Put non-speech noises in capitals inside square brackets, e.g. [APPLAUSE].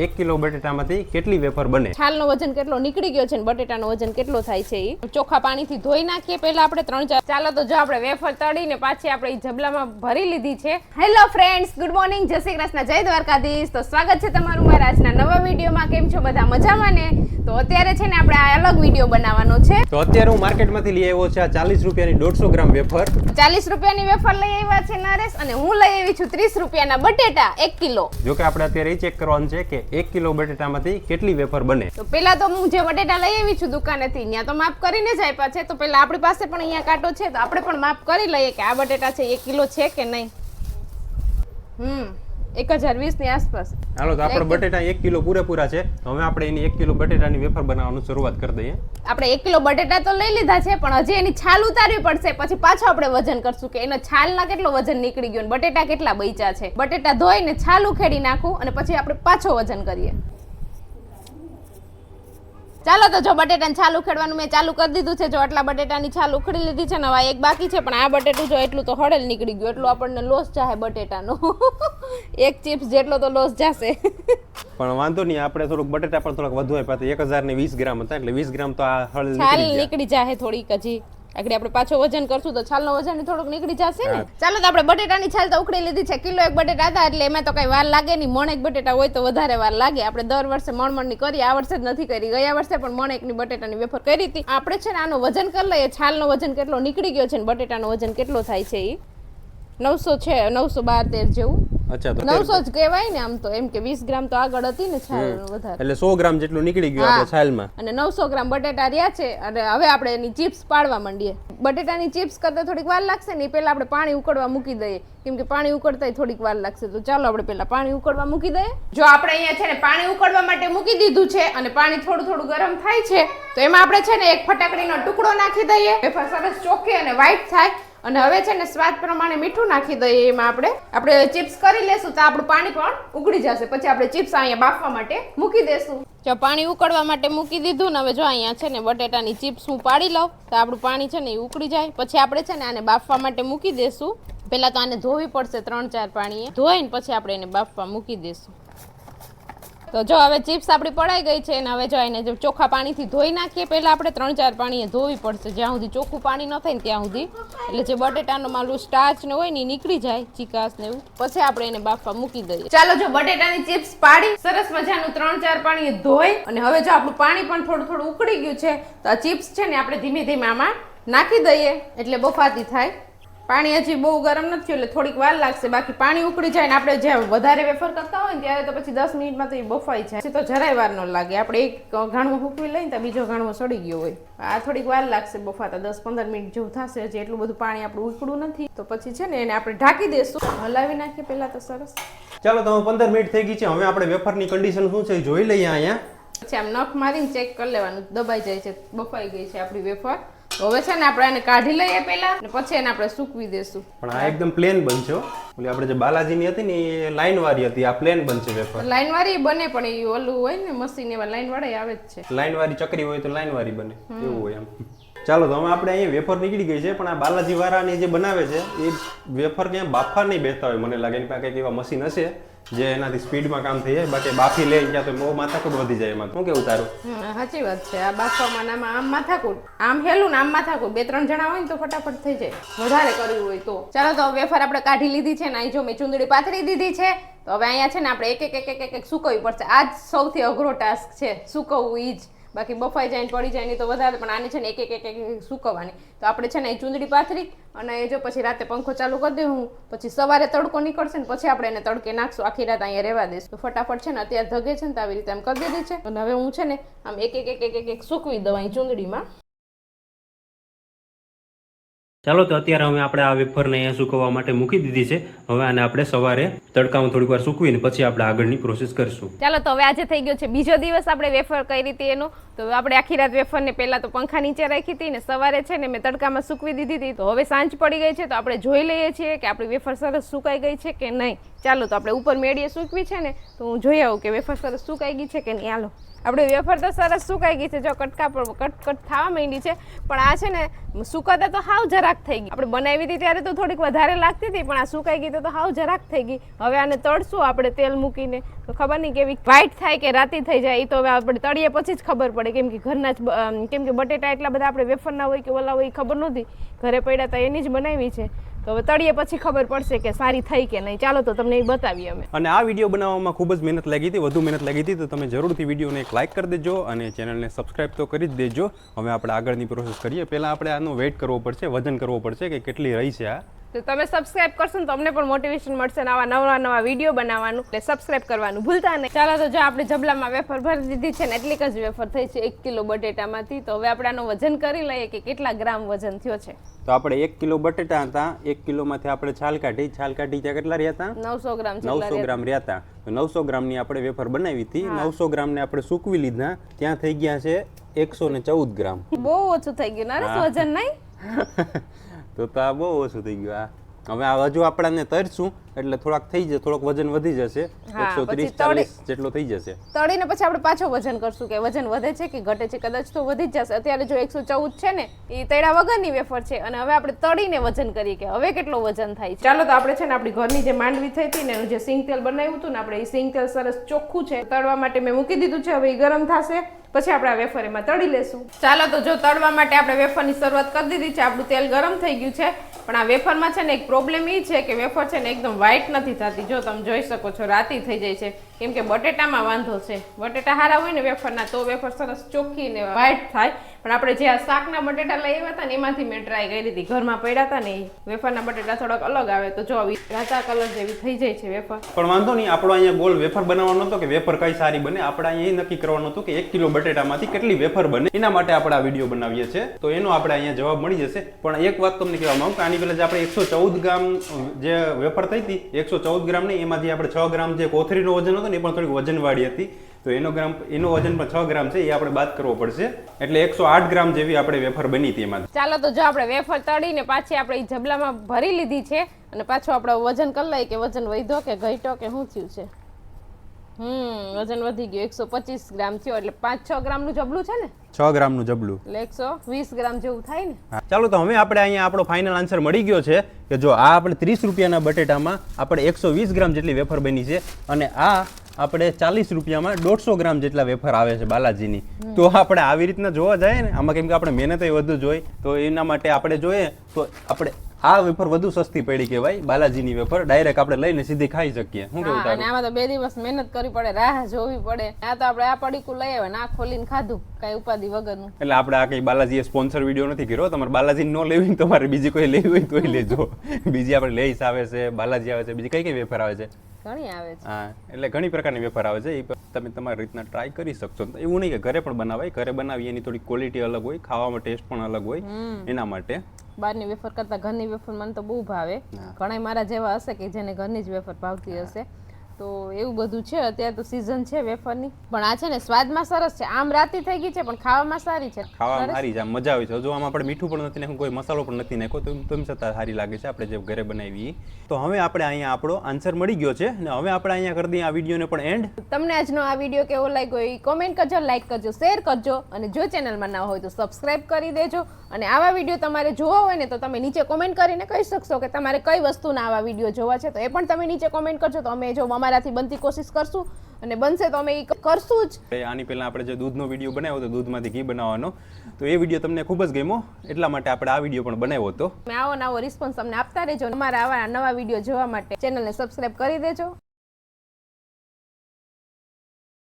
એક કિલો બટેટામાંથી કેટલી વેફર બને? છાલનો વજન કેટલો નીકળી ગયો છે ને બટેટાનો વજન કેટલો થાય છે એ ચોખ્ખા પાણીથી ધોઈ નાખીએ. પહેલા આપણે ત્રણ ચાર ચાલો તો જો આપણે વેફર તળીને પાછી આપણે જબલામાં ભરી લીધી છે. હેલો ફ્રેન્ડ્સ ગુડ મોર્નિંગ જય શ્રી કૃષ્ણ જય દ્વારકાધીશ. તો સ્વાગત છે તમારું મારા આજના નવા વિડીયોમાં. કેમ છો બધા મજામાં ને તો અત્યારે છે ને આપણે આ અલગ વીડિયો બનાવવાનો છે. તો અત્યારે હું માર્કેટમાંથી લઈ આવ્યો છે આ ચાલીસ રૂપિયાની દોઢસો ગ્રામ વેફર. ચાલીસ રૂપિયાની વેફર લઈ આવ્યા છે નરેશ અને હું લઈ આવી છું ત્રીસ રૂપિયાના બટેટા એક કિલો. જો કે આપણે અત્યારે એ ચેક કરવાનું છે કે એક કિલો બટેટામાંથી કેટલી વેફર બને? તો પેલા તો હું જે બટેટા લઈ આવી છું દુકાનેથી, ત્યાં તો માપ કરીને જ આપ્યા છે. તો પેલા આપણી પાસે પણ અહીંયા કાંટો છે, તો આપણે પણ માપ કરી લઈએ કે આ બટેટા છે, એક કિલો છે કે નહીં. હમ. એક હજાર વીસની આસપાસ. હાલો તો આપણે બટેટા એક કિલો પૂરેપૂરા છે. હવે આપણે એની એક કિલો બટેટાની વેફર બનાવવાનું શરૂઆત કરી દઈએ. આપણે એક કિલો બટેટા તો લઈ લીધા છે પણ હજી એની છાલ ઉતારવી પડશે. પછી પાછો આપણે વજન કરશું કે એનો છાલના કેટલો વજન નીકળી ગયો બટેટા કેટલા બચ્યા છે. બટેટા ધોઈને છાલ ઉખેડી નાખું અને પછી આપણે પાછો વજન કરીએ. ચાલો તો જો બટેટાને છાલ ઉખેડવાનું મેં ચાલુ કરી દીધું છે. જો આટલા બટેટાની છાલ ઉખડી લીધી છે ને હવે એક બાકી છે પણ આ બટેટું જો એટલું તો હળેલ નીકળી ગયું એટલું આપણને લોસ જાહે બટેટાનો. [LAUGHS] એક ચિપ્સ જેટલો તો લોસ જાશે. [LAUGHS] પણ વાંધો નહીં આપણે થોડુંક બટેટા પણ થોડુંક વધુ આપ્યા હતા. એક હજાર ને વીસ ગ્રામ હતા એટલે વીસ ગ્રામ તો આ હળેલ નીકળી જાય થોડીક હજી. આગળ આપણે પાછો વજન કરશું તો છાલનો વજન થોડુંક નીકળી જશે ને. ચાલો તો આપણે બટેટાની છાલ તો ઉખડી લીધી છે. કિલો એક બટેટા હતા એટલે એમાં તો કઈ વાર લાગે નહીં. મણ એક બટેટા હોય તો વધારે વાર લાગે. આપણે દર વર્ષે મણમણની કરી આ વર્ષે જ નથી કરી. ગયા વર્ષે પણ મણ એકની બટેટાની વેફર કરી હતી. આપણે છે ને આનું વજન કરી લઈએ. છાલનો વજન કેટલો નીકળી ગયો છે ને બટેટાનો વજન કેટલો થાય છે એ નવસો છે નવસો બાર તેર જેવું. અચ્છા તો નવસો જ કહેવાય ને આમ તો એમ કે વીસ ગ્રામ તો આગળ હતી ને છાલ વધારે. એટલે સો ગ્રામ જેટલું નીકળી ગયું આપણે છાલમાં. અને નવસો ગ્રામ બટેટા રહ્યા છે અને હવે આપણે એની ચિપ્સ પાડવા માંડીએ. બટેટાની ચિપ્સ કરતા થોડીક વાર લાગશે ને પેલા પહેલા આપણે પાણી ઉકળવા મૂકી દઈએ. કેમ કે પાણી ઉકળતા થોડીક વાર લાગશે. તો ચાલો આપણે પહેલા પાણી ઉકળવા મૂકી દઈએ. જો આપણે અહીંયા છે ને પાણી ઉકળવા માટે મૂકી દીધું છે અને પાણી થોડું થોડું ગરમ થાય છે તો એમાં આપણે છે ને એક ફટાકડીનો ટુકડો નાખી દઈએ. સરસ ચોખ્ખી અને વ્હાઈટ થાય. અને હવે છે ને સ્વાદ પ્રમાણે મીઠું નાખી દઈએ એમાં આપણે. આપણે ચિપ્સ કરી લેશું તો આપણું પાણી પણ ઉકળી જશે. પછી આપણે ચિપ્સ અહીંયા બાફવા માટે મૂકી દેશું. જો પાણી ઉકળવા માટે મૂકી દીધું ને હવે જો અહીંયા છે ને બટેટાની ચિપ્સ હું પાડી લઉં તો આપણું પાણી છે ને એ ઉકળી જાય. પછી આપણે છે ને આને બાફવા માટે મૂકી દેશું. પહેલાં તો આને ધોવી પડશે ત્રણ ચાર પાણીએ. ધોઈને પછી આપણે એને બાફવા મૂકી દેશું. તો જો હવે ચિપ્સ આપણી પડાઈ ગઈ છે અને હવે જો એને જો ચોખ્ખા પાણીથી ધોઈ નાખીએ, પહેલાં આપણે ત્રણ ચાર પાણીએ ધોવી પડશે. જ્યાં સુધી ચોખ્ખું પાણી ન થાય ને ત્યાં સુધી. એટલે જે બટેટાનો માલું સ્ટાર્ચ ને હોય ને નીકળી જાય ચિકાસ ને એવું. પછી આપણે એને બાફવા મૂકી દઈએ. ચાલો જો બટેટાની ચિપ્સ પાડી. સરસ મજાનું ત્રણ ચાર પાણી ધોઈ. અને હવે જો આપણું પાણી પણ થોડું થોડું ઉકળી ગયું છે, તો આ ચિપ્સ છે ને આપણે ધીમે ધીમે આમાં નાખી દઈએ. એટલે બફાતી થાય. પાણી હજી બહુ ગરમ નથી થયું એટલે થોડીક વાર લાગશે. બાકી પાણી ઉકળી જાય ને આપણે જે વધારે વેફર કરતા હોય ને ત્યારે તો પછી દસ મિનિટમાં તો એ બફાઈ જાય. તો જરાય વાર ન લાગે. આપણે એક ઘાણું હૂકવી લઈને તો બીજો ઘાણું સડી ગયો હોય. આ થોડીક વાર લાગશે બફાતા. દસ પંદર મિનિટ જેવું થશે. હજી એટલું બધું પાણી આપણું ઉકળું નથી. તો પછી છે ને એને આપણે ઢાંકી દઈશું હલાવી નાખીએ પહેલા તો સરસ. ચાલો તો હવે પંદર મિનિટ થઈ ગઈ છે. હવે આપણે વેફરની કન્ડિશન શું છે જોઈ લઈએ અહીંયા. પછી આમ નખ મારીને ચેક કરી લેવાનું. દબાઈ જાય છે. બફાઈ ગઈ છે આપણી વેફર. હવે છે ને આપણે એને કાઢી લઈએ પહેલા ને પછી એને આપણે સૂકવી દેશું. પણ આ એકદમ પ્લેન બનશે. ઓલી આપણે જે બાલાજીની હતી ને એ લાઈન વાળી હતી આ પ્લેન બનશે વેફર. લાઈન વાળી બને પણ એ ઓલું હોય ને મશીન એવા લાઈન વાળા આવે જ છે. લાઈન વાળી ચકરી હોય તો લાઈન વાળી બને એવું હોય એમ. ચાલો, તો હવે આપણે અહીંયા વેફર નીકળી ગઈ છે, પણ આ બાલાજી વાળાની જે બનાવે છે, એ વેફર ક્યાં બાફા નહીં બેસતા હોય. મને લાગે એની પાસે કંઈક એવા મશીન હશે જે એનાથી સ્પીડમાં કામ થઈ જાય, બાકી બાફી લે ત્યાં તો બહુ માથાકૂટ વધી જાય એમાં. શું કેવું તારું? સાચી વાત છે. આ બાફવામાં આમાં આમ માથાકૂટ. આમ હેલું ને આમ માથાકૂટ. બે ત્રણ જણા હોય ને તો ફટાફટ થઈ જાય. વધારે કરવું હોય તો. ચાલો, તો વેફર આપણે કાઢી લીધી છે ને અહીં જો મેં ચૂંદડી પાથરી દીધી છે, તો હવે અહીંયા છે ને આપણે એક એક એક એક એક સૂકવવી પડશે. આ જ સૌથી અઘરો ટાસ્ક છે, સૂકવવું ઈ જ. બાકી બફાઈ જાય ને પડી જાય ને તો વધારે, પણ આને છે ને એક એક એક એક સૂકવવાની. તો આપણે છે ને એ ચૂંદડી પાથરી અને એ જો પછી રાતે પંખો ચાલુ કરી દઉં હું, પછી સવારે તડકો નીકળશે ને પછી આપણે એને તડકે નાખશું, આખી રાત અહીંયા રહેવા દઈશું. ફટાફટ છે ને અત્યારે ધગે છે ને તો આવી રીતે આમ કરી દીધી છે. અને હવે હું છે ને આમ એક એક એક એક એક સૂકવી દઉં અહીં ચૂંદડીમાં. ચાલો તો અત્યારે હવે આપણે આ વેફરને અહીંયા સૂકવવા માટે મૂકી દીધી છે. હવે આને આપણે સવારે તડકામાં થોડીક વાર સૂકવીને પછી આપણે આગળની પ્રોસેસ કરીશું. ચાલો તો હવે આજે થઈ ગયો છે. બીજો દિવસ આપણે વેફર કઈ રીતે એનો. તો આપણે આખી રાત વેફરને પહેલાં તો પંખા નીચે રાખી હતી ને સવારે છે ને મેં તડકામાં સૂકવી દીધી હતી. તો હવે સાંજ પડી ગઈ છે. તો આપણે જોઈ લઈએ છીએ કે આપણી વેફર સરસ સુકાઈ ગઈ છે કે નહીં. ચાલો તો આપણે ઉપર મેળીએ સૂકવી છે ને. તો હું જોઈ આવું કે વેફર સરસ સુકાઈ ગઈ છે કે નહીં. હાલો. આપણે વેફર તો સરસ સુકાઈ ગઈ છે. જો કટકા પણ કટ કટ થવા માંડી છે. પણ આ છે ને, સુકાતા તો હાવ જરાક થઈ ગઈ. આપણે બનાવી હતી ત્યારે તો થોડીક વધારે લાગતી હતી, પણ આ સુકાઈ ગઈ તો હાવ જરાક થઈ ગઈ. હવે આને તળશું આપણે તેલ મૂકીને. તો ખબર નહીં કેવી વ્હાઈટ થાય કે રાતી થઈ જાય એ તો હવે આપણે તળીએ પછી જ ખબર પડે. કેમ કે ઘરના જ કેમ કે બટેટા એટલા બધા આપણે વેફરના હોય કે ઓલા હોય ખબર નહોતી. ઘરે પડ્યા હતા એની જ બનાવી છે. તો હવે તળીએ પછી ખબર પડશે કે સારી થઈ કે નહીં. ચાલો તો તમને એ બતાવીએ અમે. અને આ વીડિયો બનાવવામાં ખૂબ જ મહેનત લાગી હતી, વધુ મહેનત લાગી હતી, તો તમે જરૂરથી વિડીયોને એક લાઇક કરી દેજો અને ચેનલને સબસ્ક્રાઇબ તો કરી જ દેજો. હવે આપણે આગળની પ્રોસેસ કરીએ. પહેલાં આપણે આનો વેઇટ કરવો પડશે, વજન કરવો પડશે કે કેટલી રહી છે આ. તો તમે સબસ્ક્રાઇબ કરશો ને તો અમને પણ મોટિવેશન મળશે નવા નવા નવા વીડિયો બનાવવાનું. એટલે સબસ્ક્રાઇબ કરવાનું ભૂલતા નહીં. ચાલો તો જો આપણે જબલામાં વેફર ભરી દીધી છે ને એટલીક જ વેફર થઈ છે એક કિલો બટેટામાંથી. તો હવે આપણે આનું વજન કરી લઈએ કે કેટલા ગ્રામ વજન થયો છે? તો આપણે એક કિલો બટેટા હતા એક કિલોમાંથી આપણે છાલ કાઢી. છાલ કાઢી ત્યાં કેટલા રહ્યા હતા? નવસો ગ્રામ નવસો ગ્રામ રહ્યા હતા. તો નવસો ગ્રામની આપણે વેફર બનાવી હતી. નવસો ગ્રામને આપણે સૂકવી લીધા. ત્યાં થઈ ગયા છે એકસો ને ચૌદ ગ્રામ. બહુ ઓછું થઈ ગયું. નરેશ વજન નહીં? [LAUGHS] તો તો આ બહુ ઓછું થઈ ગયું આ. હવે આ હજુ આપણાને તરશું. એટલે થોડાક થઈ જશે થોડોક વજન વધી જશે. એકસો ત્રીસ ચાલીસ જેટલો થઈ જશે. તળીને પછી આપણે પાછો વજન કરશું કે વજન વધે છે કે ઘટે છે કદાચ તો વધી જ જશે. અત્યારે જો એકસો ચૌદ છે ને એ તળ્યા વગરની વેફર છે અને હવે આપણે તળીને વજન કરીએ કે હવે કેટલો વજન થાય છે. ચાલો તો આપણે છે ને આપણી ઘરની જે માંડવી થઈ હતી ને એનું જે સિંગ તેલ બનાવ્યું હતું ને આપણે એ સિંગ તેલ સરસ ચોખ્ખું છે તળવા માટે મેં મૂકી દીધું છે હવે એ ગરમ થશે. પછી આપણે આ વેફર એમાં તળી લેશું. ચાલો તો જો તળવા માટે આપણે વેફરની શરૂઆત કરી દીધી છે આપણું તેલ ગરમ થઈ ગયું છે. પણ આ વેફરમાં છે ને એક પ્રોબ્લેમ એ છે કે વેફર છે ને એકદમ વ્હાઈટ નથી થતી. જો તમે જોઈ શકો છો, રાતી થઈ જાય છે. કેમ કે બટેટામાં વાંધો છે. બટેટા હારા હોય ને વેફરના, તો વેફર સરસ ચોખ્ખી ને વ્હાઈટ થાય. પણ આપણે જે આ શાકના બટેટા લઈ આવ્યા હતા ને, એમાંથી મેં ટ્રાય કરી હતી ઘરમાં પડ્યા હતા ને વેફરના બટેટા થોડાક અલગ આવે. તો જો આવી રાતા કલર જેવી થઈ જાય છે વેફર. પણ વાંધો નહીં, આપણો અહીંયા ગોલ વેફર બનાવવાનો હતો કે વેફર કઈ સારી બને? આપણે અહીંયા નક્કી કરવાનું હતું કે એક કિલો બટેટામાંથી કેટલી વેફર બને? એના માટે આપણે આ વીડિયો બનાવીએ છીએ. તો એનો આપણે અહીંયા જવાબ મળી જશે. પણ એક વાત તમને કહેવા માંગુ કે આની પહેલાં જે આપણે એકસો ચૌદ ગ્રામ જે વેફર થઈ એકસો ચૌદ ગ્રામની એમાંથી આપણે છ ગ્રામ જે કોથરીનો વજન હતો ને, એ પણ થોડીક વજનવાળી હતી. તો એનો ગ્રામ એનો વજન પણ છ ગ્રામ છે, એ આપણે બાદ કરવો પડશે. એટલે એકસો આઠ ગ્રામ જેવી આપણે વેફર બની હતી એમાં ચાલો તો જો આપણે વેફર તળીને પાછી આપણે જબલામાં ભરી લીધી છે, અને પાછું આપણે વજન કરી લઈએ કે વજન વધ્યો કે ઘટ્યો કે શું થયું છે? હમ વજન વધી ગયું. એકસો પચીસ ગ્રામ થયો એટલે પાંચ છ ગ્રામનું જબલું છે ને? છ ગ્રામનું જબલું. એટલે એકસો વીસ ગ્રામ જેવું થાય ને? ચાલો તો હવે આપણે અહીંયા આપણો ફાઇનલ આન્સર મળી ગયો છે કે જો આ આપણે ત્રીસ રૂપિયાના બટેટામાં આપણે એકસો વીસ ગ્રામ જેટલી વેફર બની છે અને આ આપણે ચાલીસ રૂપિયામાં દોઢસો ગ્રામ જેટલા વેફર આવે છે બાલાજીની. તો આપણે આવી રીતના જોવા જાય ને આમાં કેમ કે આપણે મહેનત વધુ જોઈ તો એના માટે આપણે જોઈએ તો આપણે આ વેફર વધુ સસ્તી પડી કહેવાય બાલાજીની વેફર ડાયરેક્ટ આપણે લઈને સીધી ખાઈ શકીએ. શું કેવું તારું? આમાં તો બે દિવસ મહેનત કરવી પડે રાહ જોવી પડે. આ તો આપણે આ પડીકું લઈ આવ્યા ના ખોલીને ખાધું કઈ ઉપાધિ વગરનું. એટલે આપણે આ કઈ બાલાજીએ સ્પોન્સર વીડિયો નથી કર્યો તમારે બાલાજી નો લેવી તમારે બીજી કોઈ લેવી હોય તોય લેજો. બીજી આપણે લેઈસ આવે છે બાલાજી આવે છે બીજી કઈ કઈ વેફર આવે છે? ઘણી આવે છે. હા એટલે ઘણી પ્રકારની વેફર આવે છે. એ તમે તમારી રીતના ટ્રાય કરી શકશો. એવું નહીં કે ઘરે પણ બનાવાય. ઘરે બનાવી એની થોડી ક્વોલિટી અલગ હોય ખાવામાં ટેસ્ટ પણ અલગ હોય. એના માટે. બહારની વેફર કરતા ઘરની વેફર મને તો બહુ ભાવે. ઘણા મારા જેવા હશે કે જેને ઘરની જ વેફર ભાવતી હશે. તો એવું બધું છે. અત્યારે તો સીઝન છે વેફરની. પણ આ છે ને સ્વાદમાં સરસ છે. આમ રાતી થઈ ગઈ છે પણ ખાવામાં સારી છે. ખાવામાં સારી છે. મજા આવી છે. હજુ આમાં આપણે મીઠું પણ નથી નાખ્યું કોઈ મસાલો પણ નથી નાખ્યો તો એમ- તેમ છતાં સારી લાગે છે આપણે જે ઘરે બનાવી તો હવે આપણે અહીંયા આપણો આન્સર મળી ગયો છે અને હવે આપણે અહીંયા કરી દઈએ આ વિડીયોને પણ એન્ડ તમને આજનો આ વીડિયો કેવો લાગ્યો એ કોમેન્ટ કરજો લાઈક કરજો શેર કરજો અને જો ચેનલમાં ના હોય તો સબસ્ક્રાઇબ કરી દેજો. અને આવા વીડિયો તમારે જોવા હોય ને તો તમે નીચે કોમેન્ટ કરીને કહી શકશો કે તમારે કઈ વસ્તુના આવા વીડિયો જોવા છે. તો એ પણ તમે નીચે કોમેન્ટ કરજો. તો અમે જો અમારાથી બનતી કોશિશ કરશું અને બનશે તો અમે એ કરશું જ. આની પહેલા આપણે જે દૂધનો વીડિયો બનાવ્યો હતો દૂધમાંથી ઘી બનાવવાનો તો એ વીડિયો તમને ખૂબ જ ગમ્યો. એટલા માટે આપણે આ વીડિયો પણ બનાવ્યો હતો. તમે આવો નવો રિસ્પોન્સ તમને આપતા રહેજો અમારા આવા નવા વીડિયો જોવા માટે. ચેનલને સબસ્ક્રાઈબ કરી દેજો.